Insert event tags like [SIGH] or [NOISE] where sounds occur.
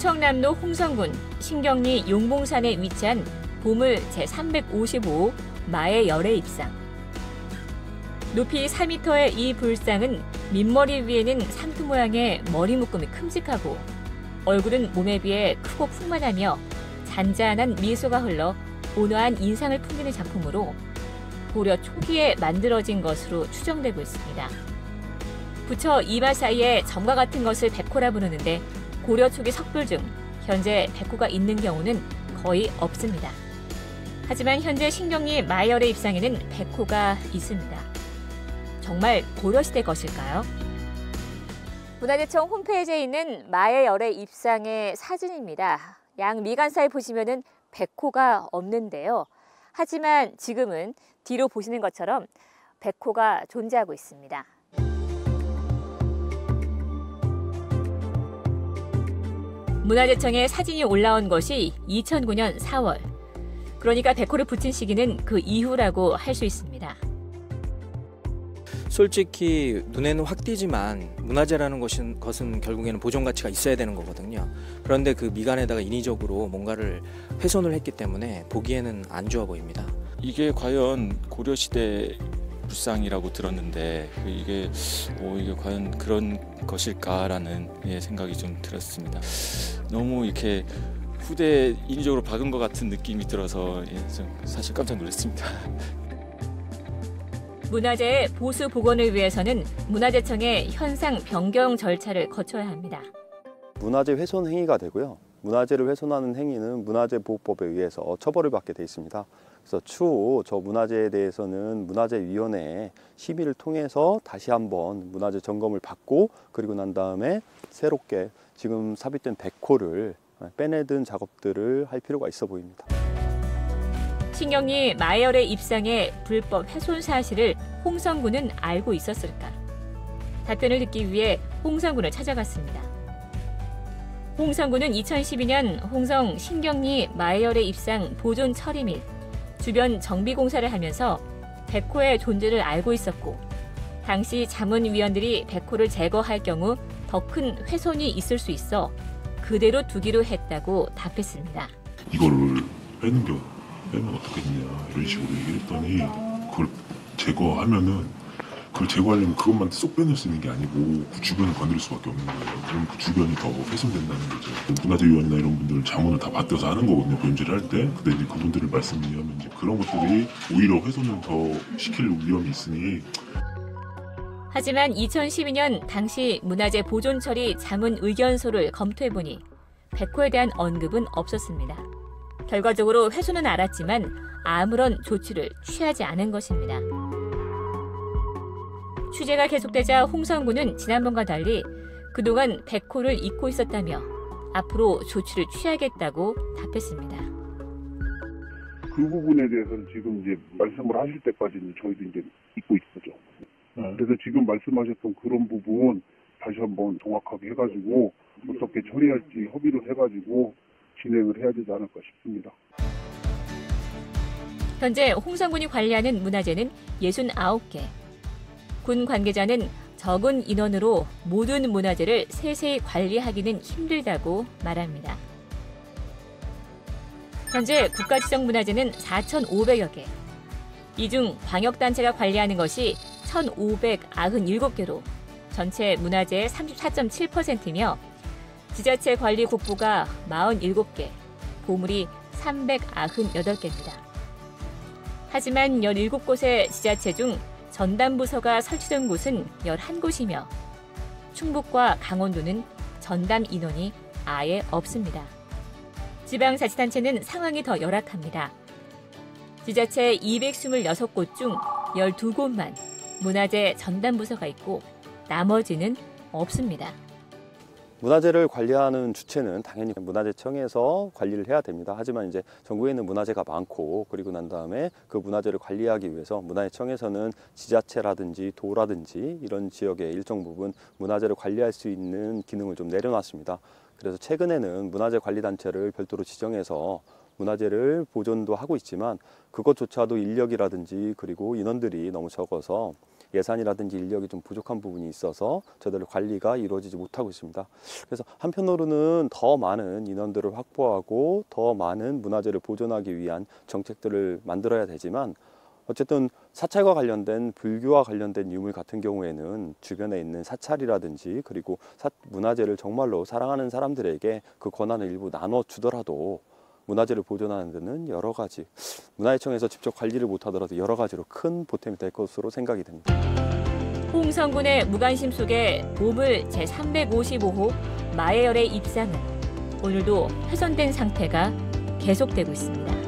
충청남도 홍성군 신경리 용봉산에 위치한 보물 제355 마의 열의 입상. 높이 4m의 이 불상은 민머리 위에는 상투 모양의 머리 묶음이 큼직하고 얼굴은 몸에 비해 크고 풍만하며 잔잔한 미소가 흘러 온화한 인상을 풍기는 작품으로 고려 초기에 만들어진 것으로 추정되고 있습니다. 부처 이마 사이에 점과 같은 것을 백호라 부르는데 고려 초기 석불 중 현재 백호가 있는 경우는 거의 없습니다. 하지만 현재 신경리 마열의 입상에는 백호가 있습니다. 정말 고려시대 것일까요? 문화재청 홈페이지에 있는 마의 열의 입상의 사진입니다. 양 미간사에 보시면은 백호가 없는데요. 하지만 지금은 뒤로 보시는 것처럼 백호가 존재하고 있습니다. 문화재청에 사진이 올라온 것이 2009년 4월. 그러니까 백호를 붙인 시기는 그 이후라고 할 수 있습니다. 솔직히 눈에는 확 띄지만 문화재라는 것은, 것은 결국에는 보존 가치가 있어야 되는 거거든요. 그런데 그 미간에다가 인위적으로 뭔가를 훼손을 했기 때문에 보기에는 안 좋아 보입니다. 이게 과연 고려 시대 불상이라고 들었는데 이게 오, 이게 과연 그런 것일까라는 예, 생각이 좀 들었습니다. 너무 이렇게 후대 인위적으로 박은 것 같은 느낌이 들어서 예, 좀 사실 깜짝 놀랐습니다. [LAUGHS] 문화재의 보수 복원을 위해서는 문화재청의 현상 변경 절차를 거쳐야 합니다. 문화재 훼손 행위가 되고요. 문화재를 훼손하는 행위는 문화재보호법에 의해서 처벌을 받게 돼 있습니다. 그래서 추후 저 문화재에 대해서는 문화재위원회 심의를 통해서 다시 한번 문화재 점검을 받고 그리고 난 다음에 새롭게 지금 삽입된 백호를 빼내든 작업들을 할 필요가 있어 보입니다. 신경리 마열의 입상에 불법 훼손 사실을 홍성군은 알고 있었을까? 답변을 듣기 위해 홍성군을 찾아갔습니다. 홍성군은 2012년 홍성 신경리 마열의 입상 보존 처리 및 주변 정비 공사를 하면서 백호의 존재를 알고 있었고 당시 자문위원들이 백호를 제거할 경우 더 큰 훼손이 있을 수 있어 그대로 두기로 했다고 답했습니다. 이거를 빼는 게 빼면 어떻겠냐 이런 식으로 얘기를 했더니 그걸 제거하면은 그걸 제거하려면 그것만 쏙 빼낼 수 있는 게 아니고 그 주변을 건드릴 수밖에 없는 거예요. 그럼 그 주변이 더 훼손된다는 거죠. 문화재위원이나 이런 분들 자문을 다 받들어서 하는 거거든요. 변제를 할 때. 근데 이제 그분들을 말씀을 하면 이제 그런 것들이 오히려 훼손을 더 시킬 위험이 있으니 하지만 2012년 당시 문화재 보존 처리 자문 의견서를 검토해보니 백호에 대한 언급은 없었습니다. 결과적으로 훼손은 알았지만 아무런 조치를 취하지 않은 것입니다. 취재가 계속되자 홍성군은 지난번과 달리 그동안 백호를 잊고 있었다며 앞으로 조치를 취하겠다고 답했습니다. 그 부분에 대해서는 지금 이제 말씀을 하실 때까지는 저희도 이제 잊고 있었죠. 그래서 지금 말씀하셨던 그런 부분 다시 한번 정확하게 해가지고 어떻게 처리할지 협의를 해가지고 진행을 해야 되지 않을까 싶습니다. 현재 홍성군이 관리하는 문화재는 69개. 군 관계자는 적은 인원으로 모든 문화재를 세세히 관리하기는 힘들다고 말합니다. 현재 국가지정 문화재는 4,500여 개. 이 중 광역단체가 관리하는 것이 1,597개로 전체 문화재의 34.7%며 지자체 관리 국부가 47개, 보물이 398개입니다. 하지만 17곳의 지자체 중 전담부서가 설치된 곳은 11곳이며 충북과 강원도는 전담 인원이 아예 없습니다. 지방자치단체는 상황이 더 열악합니다. 지자체 226곳 중 12곳만 문화재 전담부서가 있고 나머지는 없습니다. 문화재를 관리하는 주체는 당연히 문화재청에서 관리를 해야 됩니다. 하지만 이제 전국에 있는 문화재가 많고 그리고 난 다음에 그 문화재를 관리하기 위해서 문화재청에서는 지자체라든지 도라든지 이런 지역의 일정 부분 문화재를 관리할 수 있는 기능을 좀 내려놨습니다. 그래서 최근에는 문화재 관리 단체를 별도로 지정해서 문화재를 보존도 하고 있지만 그것조차도 인력이라든지 그리고 인원들이 너무 적어서 예산이라든지 인력이 좀 부족한 부분이 있어서 저희들 관리가 이루어지지 못하고 있습니다. 그래서 한편으로는 더 많은 인원들을 확보하고 더 많은 문화재를 보존하기 위한 정책들을 만들어야 되지만 어쨌든 사찰과 관련된 불교와 관련된 유물 같은 경우에는 주변에 있는 사찰이라든지 그리고 사- 문화재를 정말로 사랑하는 사람들에게 그 권한을 일부 나눠 주더라도 문화재를 보존하는 데는 여러 가지 문화재청에서 직접 관리를 못하더라도 여러 가지로 큰 보탬이 될 것으로 생각이 됩니다. 홍성군의 무관심 속에 보물 제355호 마해열의 입상은 오늘도 훼손된 상태가 계속되고 있습니다.